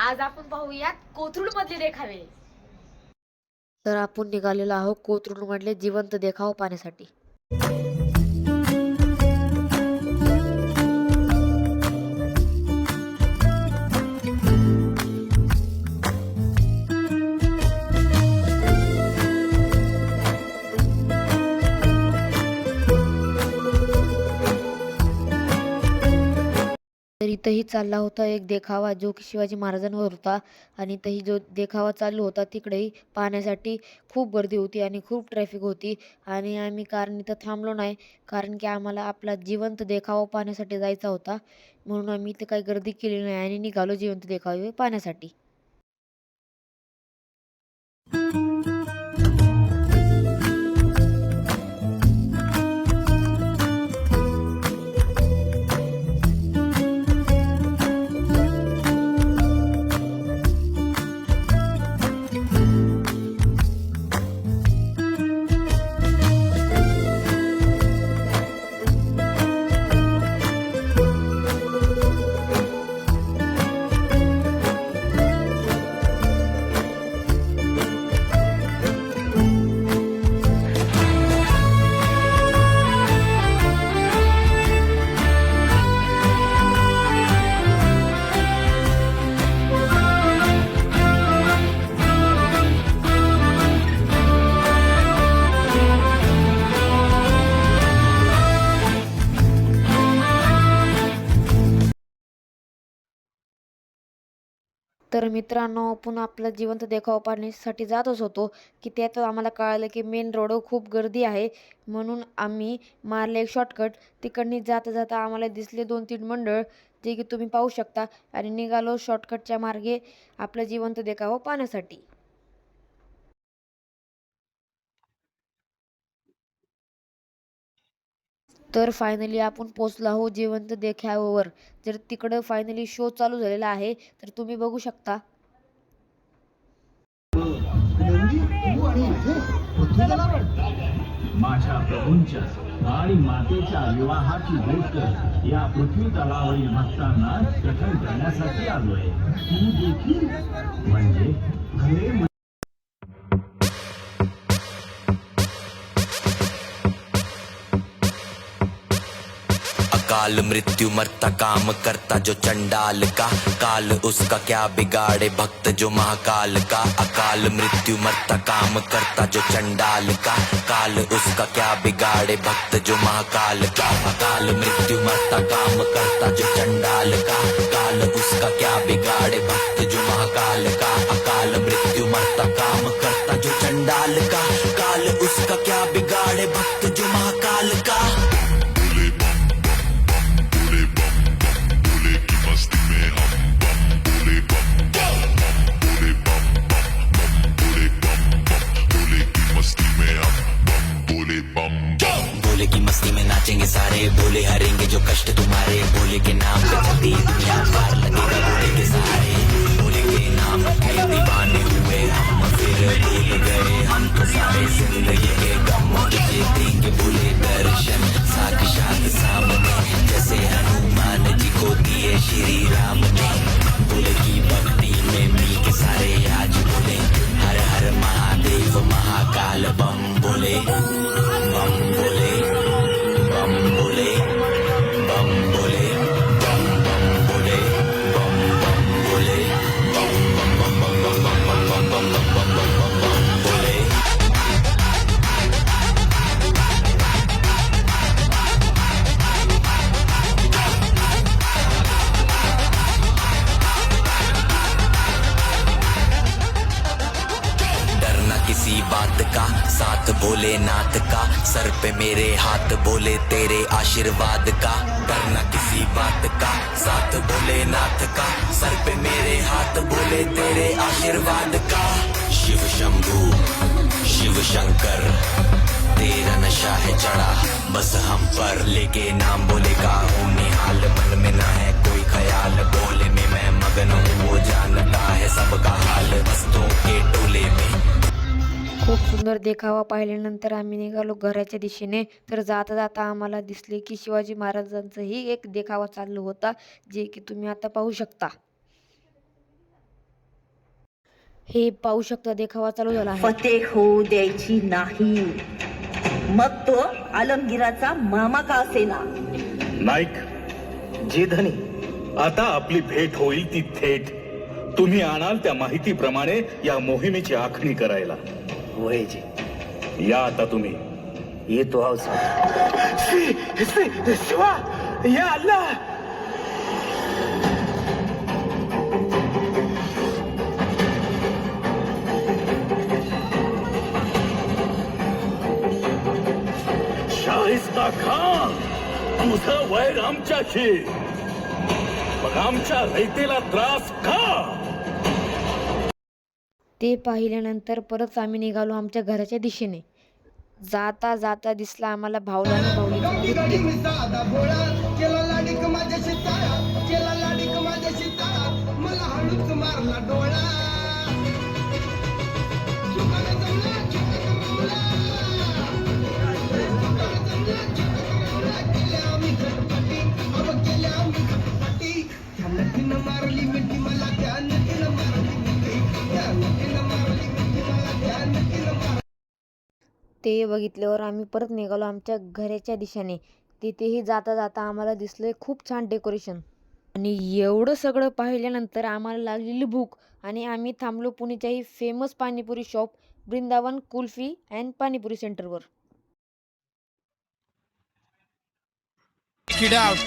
आज आपण पाहूयात कोथरूड मधले देखावे. तर आपण निघालेलो आहोत कोथरूड मधले जिवंत देखाव पाहण्यासाठी. तिथंही इथंही चालला होता एक देखावा जो की शिवाजी महाराजांवर होता. आणि इथंही जो देखावा चालू होता तिकडेही पाहण्यासाठी खूप गर्दी होती आणि खूप ट्रॅफिक होती. आणि आम्ही कारण इथं थांबलो नाही कारण की आम्हाला आपला जिवंत देखावा पाहण्यासाठी जायचा होता. म्हणून आम्ही इथं काही गर्दी केली नाही आणि निघालो जिवंत देखावे पाहण्यासाठी. तर मित्रांनो पुन्हा आपला जिवंत देखावा पाहण्यासाठी जातच होतो की त्यात आम्हाला कळालं की मेन रोड खूप गर्दी आहे. म्हणून आम्ही मारले एक शॉर्टकट तिकडनी जाता जाता आम्हाला दिसले दोन तीन मंडळ जे की तुम्ही पाहू शकता. आणि निघालो शॉर्टकटच्या मार्गे आपला जिवंत देखावा पाहण्यासाठी. तर फायनली आपण पोचलो हो जिवंत देखाव्यावर. जर तिकडं फायनली शो चालू झालेला आहे तर तुम्ही बघू शकता. माझ्या प्रभूंच्या आणि मातेच्या विवाहाची गोष्ट या पृथ्वी तलावरील भक्तांना कथन करण्यासाठी आलोय. तू देखील म्हणजे अकाल मृत्यु मरता काम करता जो चंडाल का। काल उसका क्या बिगाड़े भक्त जो महाकाल का। अकाल मृत्यु मरता काम करता जो चंडाल का। काल उसका क्या बिगाड़े भक्त जो महाकाल का। अकाल मृत्यु मरता काम करता जो चंडाल का। काल उसका क्या बिगाड़े भक्त जो महाकाल का। अकाल मृत्यु मरता काम करता जो चंडाल का। मस्ती में नाचेंगे सारे। भोले हरेंगे जो कष्ट तुम्हारे। भोले के नाम पे चलती दुनिया पार लगेगा भोले के सहारे। भोले के नाम के दीवाने हुए हम फिर भूल गए। हम तो सारे ज़िंदगी के गम तुझे देंगे भोले दर्शन। साक्षात सामने जैसे हनुमान जी को दिए श्री राम। सर पे मेरे हाथ बोले तेरे आशीर्वाद का डरना किसी बात का, साथ भोलेनाथ का, सर पे मेरे हाथ बोले तेरे आशीर्वाद का। शिव शंभू, शिव शंकर, तेरा नशा है चढ़ा, बस हम पर लेके नाम बोले का हूँ निहाल मन में ना है कोई ख्याल, बोले में मैं मगन हूँ, वो जानता है सबका हाल भक्तों के टोले में। खूप सुंदर देखावा पाहिल्यानंतर आम्ही निघालो घराच्या दिशेने. तर जाता जाता आम्हाला दिसले की शिवाजी महाराजांचाही एक देखावा चालू होता जे की तुम्ही आता पाहू शकता. हे पाहू शकता देखावा चालू झाला आहे. फतेह होऊ द्यायची नाही. मग तो आलमगिराचा मामा का असेना? नाईक जे धनी आता आपली भेट होईल ती थेट. तुम्ही आणाल त्या माहितीप्रमाणे या मोहिमेची आखणी करायला. वयजी या आता तुम्ही. येतो आहो शिवा या अल्लाह शाहिस्ता खान तुझं वैर आमच्याशी. मग आमच्या रयतेला त्रास का? ते पाहिल्यानंतर परत आम्ही निघालो आमच्या घराच्या दिशेने. जाता जाता दिसला आम्हाला भावला आणि ते बघितल्यावर आम्ही परत निघालो आमच्या घराच्या दिशेने. तिथेही जाता जाता आम्हाला दिसलं खूप छान डेकोरेशन आणि एवढं सगळं पाहिल्यानंतर आम्हाला लागलेली भूक आणि आम्ही थांबलो पुणेच्याही famous panipuri shop Vrindavan kulfi and panipuri सेंटरवर Check it out.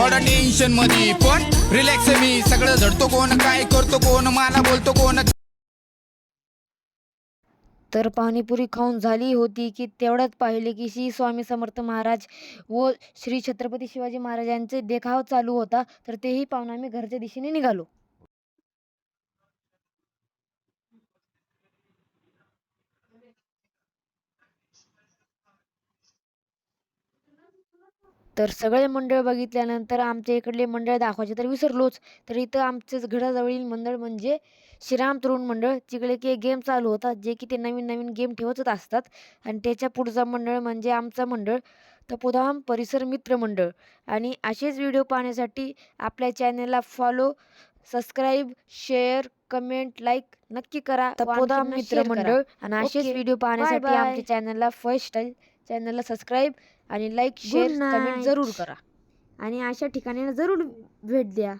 थोडा टेन्शनमध्ये पण रिलॅक्स मी. सगळं झडतो कोण? काय करतो कोण? मला बोलतो कोण? तर पाणीपुरी खाऊन झाली होती की तेवढ्यात पाहिले की श्री स्वामी समर्थ महाराज व श्री छत्रपती शिवाजी महाराजांचे देखाव चालू होता. तर तेही पाहून आम्ही घरच्या दिशेने निघालो. तर सगळे मंडळ बघितल्यानंतर आमच्या इकडले मंडळ दाखवायचे तर विसरलोच. तर इथं आमच्याच घराजवळील मंडळ म्हणजे श्रीराम तरुण मंडळ तिकडे की गेम चालू होता जे की ते नवीन नवीन गेम ठेवतच असतात. आणि त्याच्या पुढचा मंडळ म्हणजे आमचं मंडळ तपोधाम परिसर मित्र मंडळ. आणि असेच व्हिडिओ पाहण्यासाठी आपल्या चॅनलला follow subscribe share comment like नक्की करा तपोधाम मित्र मंडळ. आणि असेच. व्हिडिओ पाहण्यासाठी. आमच्या चॅनलला फर्स्ट स्टाईल चॅनलला सबस्क्राईब आणि लाईक शेअर कमेंट. जरूर करा आणि अशा ठिकाणी जरूर भेट द्या